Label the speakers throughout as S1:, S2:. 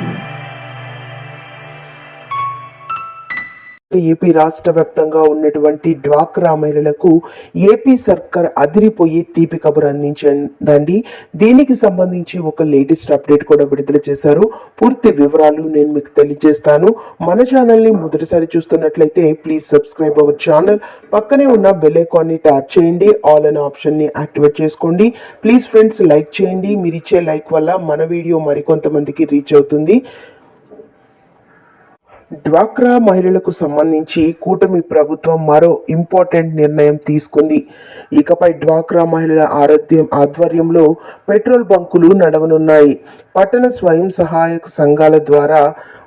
S1: Thank you. AP రాష్ట్ర వ్యాప్తంగా ఉన్నటువంటి డ్వాక్రా మహిళలకు ఏపీ సర్కార్ అదిరిపోయి తీపి కబురు అందించిందండి. దీనికి సంబంధించి ఒక లేటెస్ట్ అప్డేట్ కూడా విడుదల చేశారు. పూర్తి వివరాలు నేను మీకు తెలియజేస్తాను. మన ఛానల్ని మొదటిసారి చూస్తున్నట్లయితే ప్లీజ్ సబ్స్క్రైబ్ అవర్ ఛానల్. పక్కనే ఉన్న బెల్ ఐకాన్ని ట్యాప్ చేయండి. ఆల్ అనే ఆప్షన్ని యాక్టివేట్ చేసుకోండి. ప్లీజ్ ఫ్రెండ్స్ లైక్ చేయండి. మీరు ఇచ్చే లైక్ వల్ల మన వీడియో మరికొంతమందికి రీచ్ అవుతుంది. డ్వాక్రా మహిళలకు సంబంధించి కూటమి ప్రభుత్వం మరో ఇంపార్టెంట్ నిర్ణయం తీసుకుంది. ఇకపై డ్వాక్రా మహిళల ఆరోగ్యం ఆధ్వర్యంలో పెట్రోల్ బంకులు నడవనున్నాయి. పట్టణ స్వయం సహాయక సంఘాల ద్వారా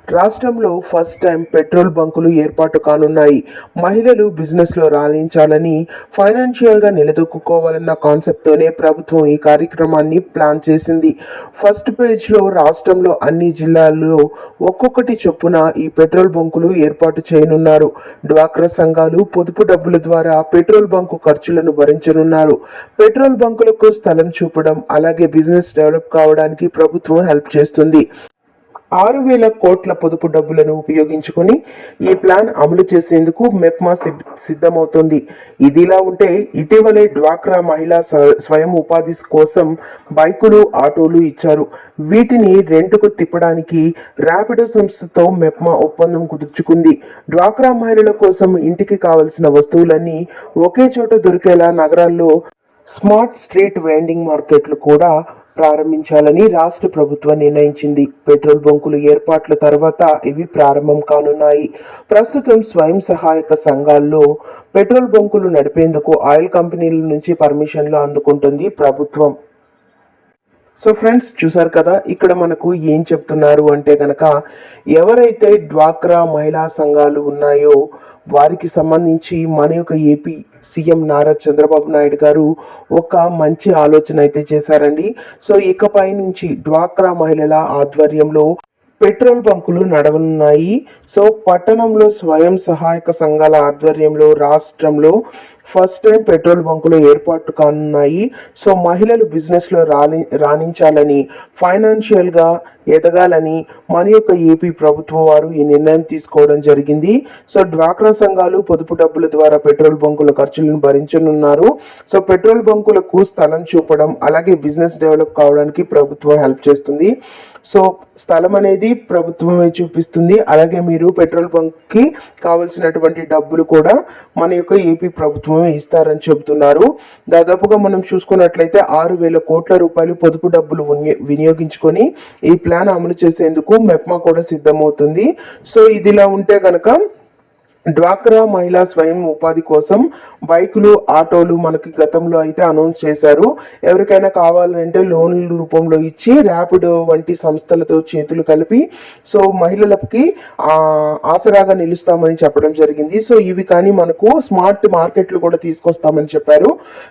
S1: రాష్ట్రంలో ఫస్ట్ టైం పెట్రోల్ బంకులు ఏర్పాటు కానున్నాయి. మహిళలు బిజినెస్లో రాణించాలని ఫైనాన్షియల్గా నిలదొక్కుకోవాలన్న కాన్సెప్ట్తోనే ప్రభుత్వం ఈ కార్యక్రమాన్ని ప్లాన్ చేసింది. ఫస్ట్ పేజ్లో రాష్ట్రంలో అన్ని జిల్లాల్లో ఒక్కొక్కటి చొప్పున ఈ పెట్రోల్ బంకులు ఏర్పాటు చేయనున్నారు. డ్వాక్రా సంఘాలు పొదుపు డబ్బుల ద్వారా పెట్రోల్ బంకు ఖర్చులను భరించనున్నారు. పెట్రోల్ బంకులకు స్థలం చూపడం అలాగే బిజినెస్ డెవలప్ కావడానికి ప్రభుత్వం హెల్ప్ చేస్తుంది. ఆరు వేల కోట్ల పొదుపు డబ్బులను ఉపయోగించుకొని ఈ ప్లాన్ అమలు చేసేందుకు మెప్మా సిద్- సిద్ధమవుతోంది. ఇదిలా ఉంటే ఇటీవలే డ్వాక్రా మహిళా స్వయం ఉపాధి కోసం బైకులు ఆటోలు ఇచ్చారు. వీటిని రెంటుకు తిప్పడానికి ర్యాపిడో సంస్థతో మెప్మా ఒప్పందం కుదుర్చుకుంది. డ్వాక్రా మహిళల కోసం ఇంటికి కావలసిన వస్తువులన్నీ ఒకే చోట దొరికేలా నగరాల్లో స్మార్ట్ స్ట్రీట్ వెండింగ్ మార్కెట్లు కూడా ప్రారంభించాలని రాష్ట్ర ప్రభుత్వం నిర్ణయించింది. పెట్రోల్ బంకులు ఏర్పాట్ల తర్వాత ఇవి ప్రారంభం కానున్నాయి. ప్రస్తుతం స్వయం సహాయక సంఘాల్లో పెట్రోల్ బంకులు నడిపేందుకు ఆయిల్ కంపెనీల నుంచి పర్మిషన్లు అందుకుంటుంది ప్రభుత్వం. సో ఫ్రెండ్స్ చూసారు కదా ఇక్కడ మనకు ఏం చెప్తున్నారు అంటే కనుక ఎవరైతే డ్వాక్రా మహిళా సంఘాలు ఉన్నాయో వారికి సంబంధించి మన యొక్క ఏపీ సీఎం నారా చంద్రబాబు నాయుడు గారు ఒక మంచి ఆలోచన అయితే చేశారండి. సో ఇకపై నుంచి డ్వాక్రా మహిళల ఆధ్వర్యంలో పెట్రోల్ బంకులు నడవనున్నాయి సో పట్టణంలో స్వయం సహాయక సంఘాల ఆధ్వర్యంలో రాష్ట్రంలో ఫస్ట్ టైం పెట్రోల్ బంకులు ఏర్పాటు కానున్నాయి. సో మహిళలు బిజినెస్లో రాణి రాణించాలని ఫైనాన్షియల్గా ఎదగాలని మన యొక్క ఏపీ ప్రభుత్వం వారు ఈ నిర్ణయం తీసుకోవడం జరిగింది. సో డ్వాక్రా సంఘాలు పొదుపు డబ్బుల ద్వారా పెట్రోల్ బంకుల ఖర్చులను భరించనున్నారు. సో పెట్రోల్ బంకులకు స్థలం చూపడం అలాగే బిజినెస్ డెవలప్ కావడానికి ప్రభుత్వం హెల్ప్ చేస్తుంది. సో స్థలం అనేది ప్రభుత్వమే చూపిస్తుంది. అలాగే మీరు పెట్రోల్ బంక్కి కావలసినటువంటి డబ్బులు కూడా మన యొక్క ఏపీ ప్రభుత్వమే ఇస్తారని చెబుతున్నారు. దాదాపుగా మనం చూసుకున్నట్లయితే ఆరు వేల కోట్ల రూపాయలు పొదుపు డబ్బులు వినియోగించుకొని ఈ ప్లాన్ అమలు చేసేందుకు మెప్మా కూడా సిద్ధమవుతుంది. సో ఇదిలా ఉంటే కనుక డ్వాక్రా మహిళా స్వయం ఉపాధి కోసం బైకులు ఆటోలు మనకి గతంలో అయితే అనౌన్స్ చేశారు. ఎవరికైనా కావాలంటే లోన్ల రూపంలో ఇచ్చి ర్యాపిడో వంటి సంస్థలతో చేతులు కలిపి సో మహిళలకి ఆసరాగా నిలుస్తామని చెప్పడం జరిగింది. సో ఇవి కానీ మనకు స్మార్ట్ మార్కెట్లు కూడా తీసుకొస్తామని చెప్పారు.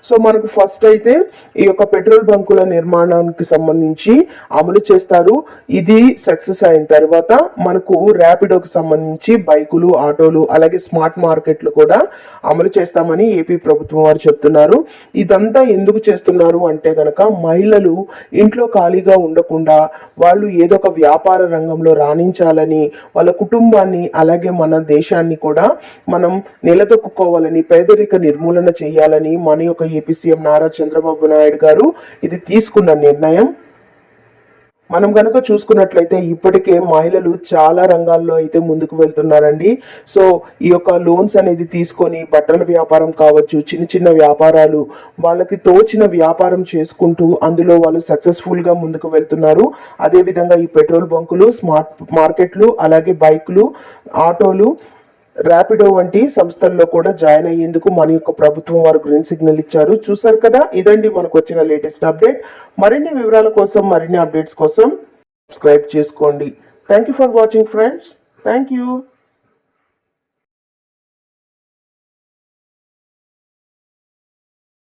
S1: సో మనకు ఫస్ట్ అయితే ఈ యొక్క పెట్రోల్ బంకుల నిర్మాణానికి సంబంధించి అమలు చేస్తారు. ఇది సక్సెస్ అయిన తర్వాత మనకు ర్యాపిడోకి సంబంధించి బైకులు ఆటోలు అలాగే స్మార్ట్ మార్కెట్లు కూడా అమలు చేస్తామని ఏపీ ప్రభుత్వం వారు చెప్తున్నారు. ఇదంతా ఎందుకు చేస్తున్నారు అంటే కనుక మహిళలు ఇంట్లో ఖాళీగా ఉండకుండా వాళ్ళు ఏదో ఒక వ్యాపార రంగంలో రాణించాలని వాళ్ళ కుటుంబాన్ని అలాగే మన దేశాన్ని కూడా మనం నిలదొక్కుకోవాలని పేదరిక నిర్మూలన చేయాలని మన యొక్క ఏపీ సీఎం నారా చంద్రబాబు నాయుడు గారు ఇది తీసుకున్న నిర్ణయం. మనం కనుక చూసుకున్నట్లయితే ఇప్పటికే మహిళలు చాలా రంగాల్లో అయితే ముందుకు వెళ్తున్నారండి. సో ఈ యొక్క లోన్స్ అనేది తీసుకొని బట్టల వ్యాపారం కావచ్చు చిన్న చిన్న వ్యాపారాలు వాళ్ళకి తోచిన వ్యాపారం చేసుకుంటూ అందులో వాళ్ళు సక్సెస్ఫుల్గా ముందుకు వెళ్తున్నారు. అదేవిధంగా ఈ పెట్రోల్ బంకులు స్మార్ట్ మార్కెట్లు అలాగే బైకులు ఆటోలు ర్యాపిడో వంటి సంస్థల్లో కూడా జాయిన్ అయ్యేందుకు మన యొక్క ప్రభుత్వం వారు గ్రీన్ సిగ్నల్ ఇచ్చారు. చూసారు కదా? ఇదండి మనకు వచ్చిన లేటెస్ట్ అప్డేట్. మరిన్ని వివరాల కోసం మరిన్ని అప్డేట్స్ కోసం సబ్స్క్రైబ్ చేసుకోండి. Thank you for watching friends thank you